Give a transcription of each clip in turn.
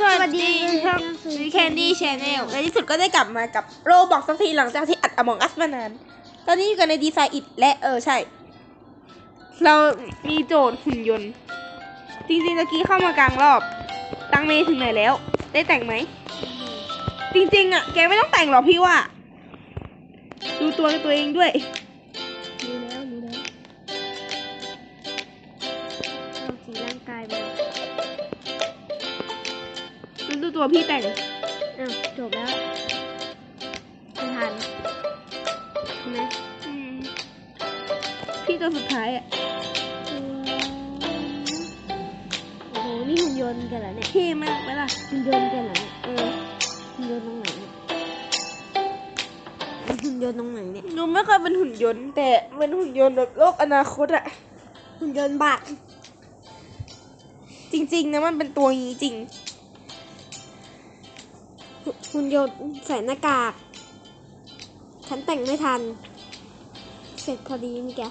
สวัสดีช่องวีแคนดี้ชาแนลในที่สุดก็ได้กลับมากับโรบอกสักทีหลังจากที่อัดอมองอัสมานาน ตอนนี้อยู่กันในดีไซน์อิดและเออใช่ เรามีโจทย์หุ่นยนต์ จริงๆตะกี้เข้ามากลางรอบ ตังเมถึงไหนแล้ว ได้แต่งไหม จริงๆอะ แกไม่ต้องแต่งหรอกพี่ว่า ดูตัวตัวเองด้วยรู้แล้วรู้แล้วเอาสีร่างกายมา ดูตัวพี่แต่งอ้าวจบแล้วไม่ทันใช่ไหมอืมพี่ตัวสุดท้ายอะโอ้โหนี่หุ่นยนต์กันเหรอเนี่ยเท่มากไหมล่ะหุ่นยนต์กันเหรอเนี่ยเออหุ่นยนต์ตรงไหนเนี่ยมันหุ่นยนต์ตรงไหนเนี่ยหนูไม่เคยเป็นหุ่นยนต์ แต่เป็นหุ่นยนต์แบบโลกอนาคตอะหุ่นยนต์บาทจริง ๆ นะมันเป็นตัวนี้จริง หุ่นยนต์ใส่หน้ากาก ฉันแต่งไม่ทัน เสร็จพอดีนี่แก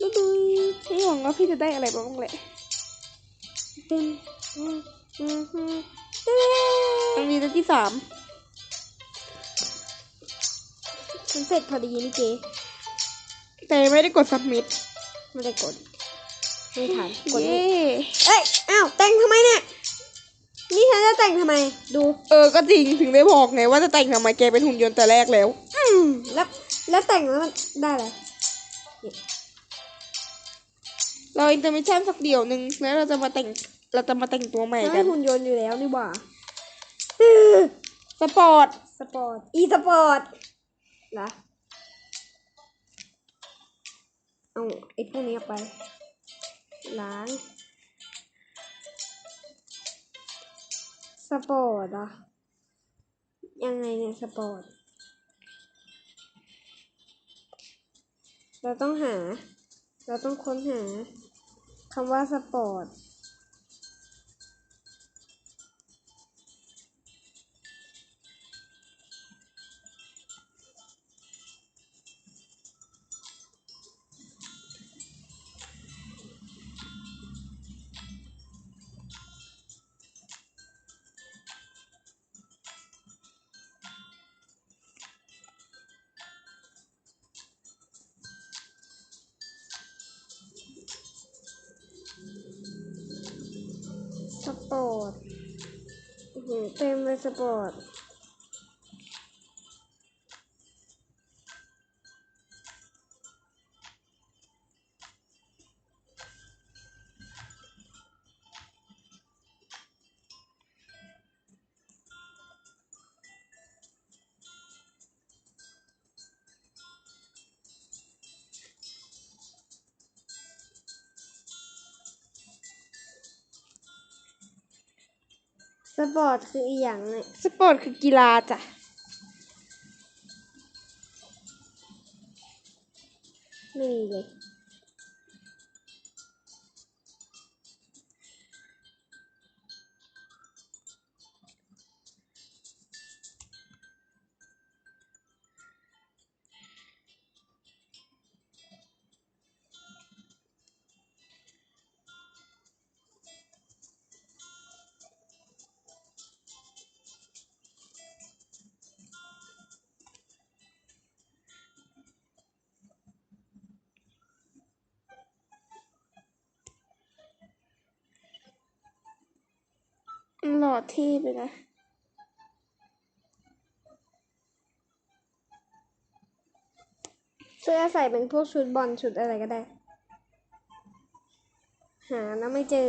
ดูดูไม่หวังว่าพี่จะได้อะไรบ้างแหละเต็มอืมอืมอืมตรงนี้ตัวที่สามฉันเสร็จพอดีนี่เก แต่ไม่ได้กด submit ไม่ได้กดไม่ทันกดเย้ไม่เอ้ยอ้าวแต่งทำไมเนี่ย นี่ฉันจะแต่งทำไม ดูเออก็จริงถึงได้บอกไงว่าจะแต่งทำไมแกเป็นหุ่นยนต์แต่แรกแล้ว อืมแล้วแล้วแต่งแล้วมันได้เลยเราอินเตอร์มิชันสักเดี่ยวหนึ่งแล้วเราจะมาแต่งเราจะมาแต่งตัวใหม่ฉันกัให้นหุ่นยนต์อยู่แล้วนี่หว่าสปอร์ตสปอร์ตอีสปอร์ตเหรอ เอาไอ้พวกนี้ออกไป ล้างสปอร์ตอะยังไงเนี่ยสปอร์ต เราต้องหา เราต้องค้นหาคำว่าสปอร์ต โอ้ สปอร์ตสปอร์ตคืออีหยังเนี่ยสปอร์ตคือกีฬาจ้ะไม่มีเลย อดท่ไปนะช่วยใส่เป็นพวกชุดบอลชุดอะไรก็ได้ หาแล้วไม่เจอ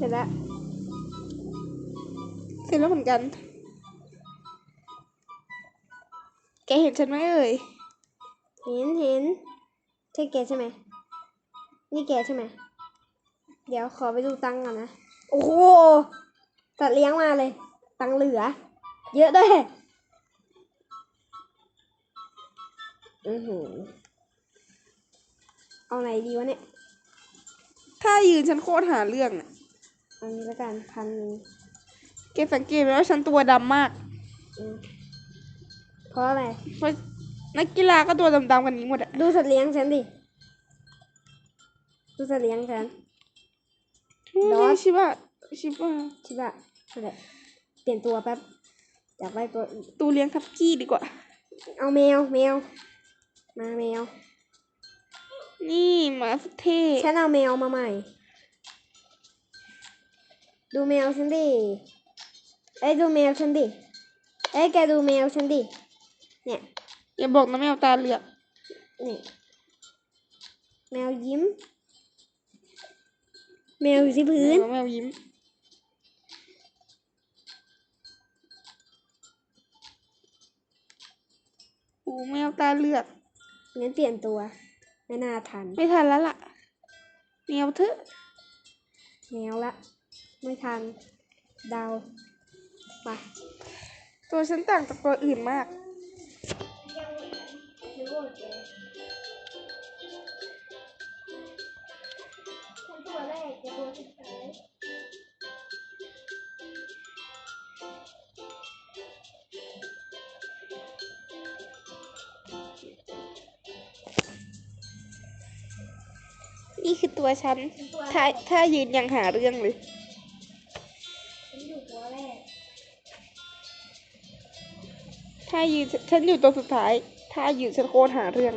เสร็จแล้ว เสร็จแล้วเหมือนกัน แกเห็นฉันไหมเอ่ย เห็นเห็นใช่แกใช่ไหม นี่แกใช่ไหม เดี๋ยวขอไปดูตังค์ก่อนนะ โอ้โหตัดเลี้ยงมาเลย ตังค์เหลือ เยอะด้วย อือหือเอาไหนดีวะเนี่ย ถ้ายืนฉันโคตรหาเรื่องน่ะเอันนี้ละกันพันหนึ่งแกสังเกตไหมว่าฉันตัวดำมาก อืมเพราะอะไร เพราะนักกีฬาก็ตัวดำๆกันนี้หมดอะดูสัตว์เลี้ยงฉันดิ ดูสัตว์เลี้ยงฉัน ดอสชิบะชิบะชิบะอะไรเปลี่ยนตัวแป๊บ อยากได้ตัวอื่นตูเลี้ยงทับกี้ดีกว่า เอาแมวแมว มาแมว นี่หมาสุดเท่ฉันเอาแมวมาใหม่ ดูแมวฉันดิ เอ้ยดูแมวฉันดิ เอ้ยแกดูแมวฉันดิ เนี่ยอย่าบอกนะแมวตาเหลือกนี่แมวยิ้ม แมวอยู่ที่พื้น แมวยิ้ม โอ้แมวตาเหลือกงั้นเปลี่ยนตัว ไม่น่าทัน ไม่ทันแล้วล่ะแมวเถอะแมวละ ไม่ทันเดาไปตัวฉันต่างจากตัวอื่นมาก นี่คือตัวฉัน ถ้าถ้ายืนยังหาเรื่องเลยายืนฉันอยู่ตัวสุดท้ายถ้ายืนฉันโคตรหาเรื่อง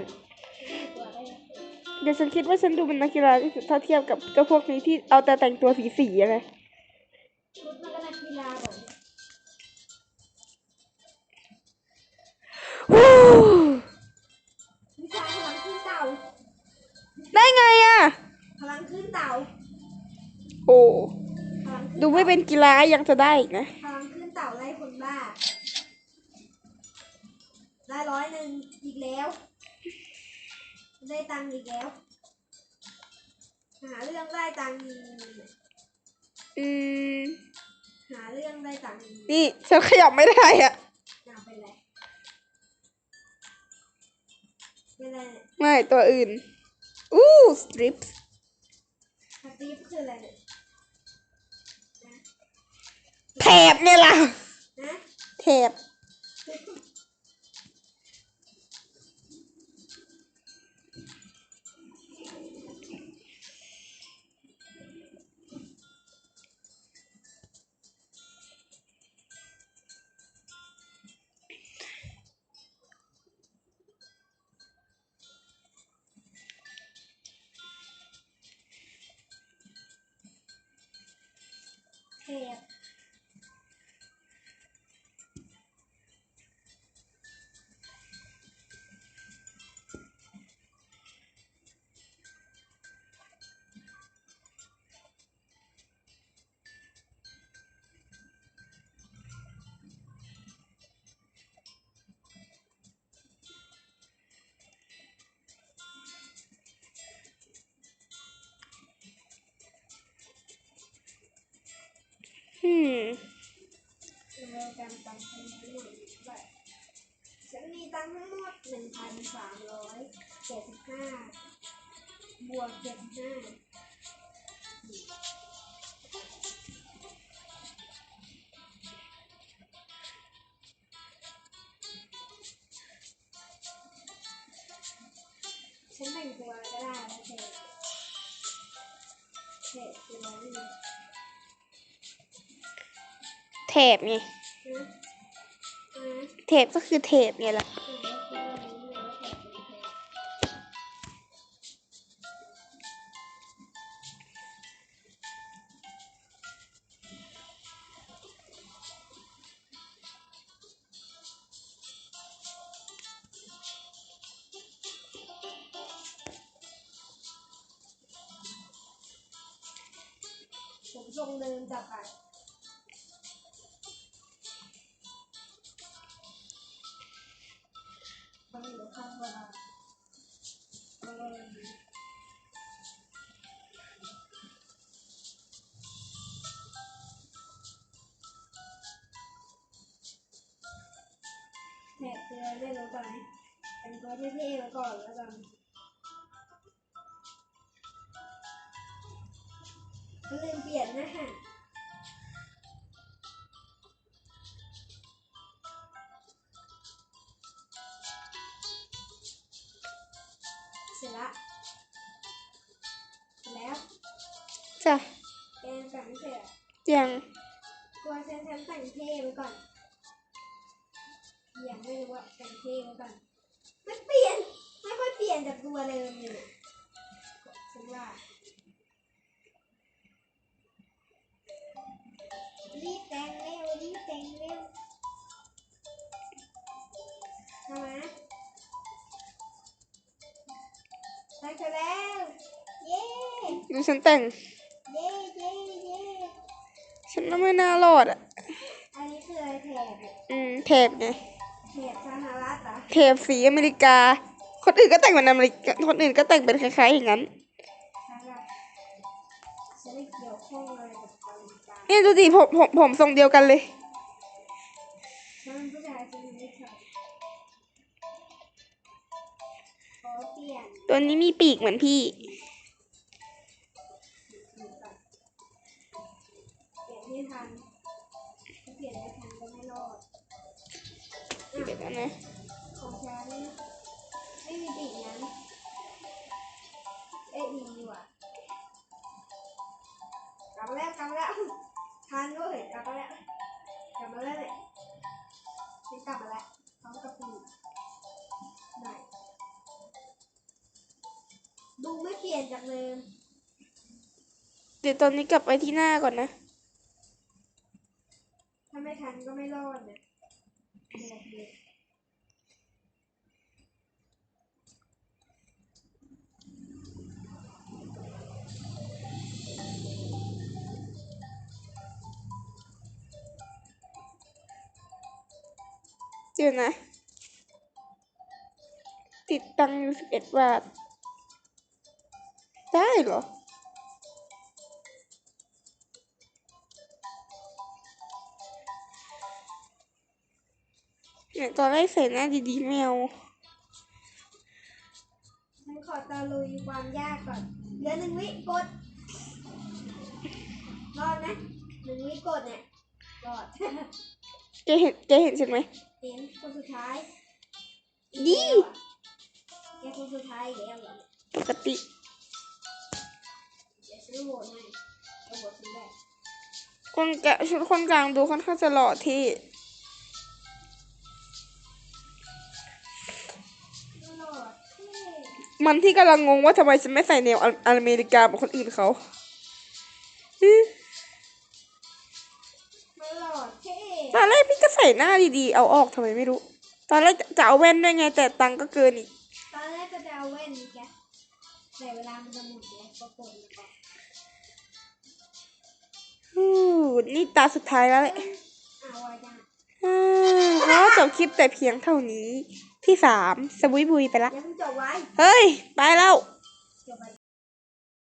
ตัวแรกเดี๋ยวฉันคิดว่าฉันดูเป็นนักกีฬาที่สุดถ้าเทียบกับเจ้าพวกนี้ที่เอาแต่แต่งตัวสีสีๆอะไรชุดมันก็นักกีฬาก่อนวู้วิชาพลังขึ้นเต่าได้ไงอะพลังขึ้นเต่า โอ้พลังขึ้นดูไม่เป็นกีฬายังจะได้อีกนะ พลังขึ้นเต่าไล่คนบ้า ได้ร้อยหนึ่งอีกแล้ว ได้ตังค์อีกแล้ว หาเรื่องได้ตังค์อืมหาเรื่องได้ตังค์นี่ฉันขยับไม่ได้อะน่าเป็นไรเป็นไรเนี่ยไม่ตัวอื่น อู้สตริปสตีฟคืออะไรเนี่ยแถบเนี่ยล่ะนะแถบ อืมเร็วกันตังค์ทั้งหมดแบบฉันมีตังค์ทั้งหมดหนึ่งพันสามร้อยเจ็ดสิบห้าบวกเจ็ดห้าฉันแต่งตัวก็ได้แล้วเธอเทตัวนี่ นะแถบไงนะนะแถบก็คือแถบไงล่ะผมทรงเดิมจับไป แหกเกลือเล่นแล้วก่อนไหมแต่งตัวเท่ๆแล้วก่อนแล้วกันก็ลืมเปลี่ยนนะฮะเสร็จละเสร็จแล้วจ้ะแกงแต่งไม่เสร็จอะยังตัวฉันฉันแต่งเท่ไว้ก่อน ยังไม่รู้ว่าแต่งเท่ไว้ก่อนไม่เปลี่ยน ไม่ค่อยเปลี่ยนจากตัวเดิมเลยฉันว่า รีบแต่งเร็วรีบแต่งเร็วทำไมได้เธอแล้ว เย้ดูฉันแต่ง เย้เย้เย้ฉันว่าไม่น่ารอดอะ อันนี้คืออะไรแถบอะอืมเทปไง แถบสหรัฐเหรอเทปสีอเมริกา คนอื่นก็แต่งเป็นอเมริกาคนอื่นก็แต่งเป็นคล้ายๆอย่างนั้นฉันอะฉันไม่เกี่ยวข้องอะไรกับอเมริกาเนี่ยดูดิผมผมผมทรงเดียวกันเลย ฉันเป็นผู้ชายฉันไม่ใช่ขอเปลี่ยนตัวนี้มีปีกเหมือนพี่สีก่อนเปลี่ยนไม่ทันถ้าเปลี่ยนไม่ทันก็ไม่รอด เดี๋ยวกันนะของฉันไม่มีปีกนั้นเอ๊ะมีดีกว่ากลับมาแล้วกลับมาแล้วทันด้วยกลับมาแล้วกลับมาแล้วเนี่ยฉันกลับมาแล้วพร้อมกับปีกไหนดูไม่เปลี่ยนจากเดิมเดี๋ยวตอนนี้กลับไปที่หน้าก่อนนะ ดี๋ยวนะ ติดตังค์อยู่สิบเอ็ดบาท ได้เหรอ เนี่ยตอนแรกใส่หน้าดีๆไม่เอาฉันขอตะลุยความยากก่อนเหลือหนึ่งวิกด รอดไหมหนึ่งวิกดเนี่ย รอดแกเห็นแกเห็นใช่ไหม เห็นคนสุดท้ายดีแกคนสุดท้ายอีกแล้วเหรอปกติเดี๋ยวฉันโหวตให้เอาโหวตฉันได้คนกะชุดคนกลางดูค่อนข้างจะหล่อเที่รอดเท่มันที่กำลังงงว่าทำไมฉันไม่ใส่แนวออเมริกาเหมือนคนอื่นเขาอื้อ ส่หน้าดีๆ เอาออกทำไมไม่รู้ ตอนแรกจะเอาแว่นด้วยไง แต่ตังค์ก็เกินอีก ตอนแรกก็จะเอาแว่นนี่แกแต่เวลามันจะหมดแล้วก็กดมันไปอู้นี่ตาสุดท้ายแล้วแหละเอาไว้ได้อ่าขอจบคลิปแต่เพียงเท่านี้ ที่สามสบุยบุยไปละอย่าเพิ่งจบไว้ เฮ้ย ไปแล้ว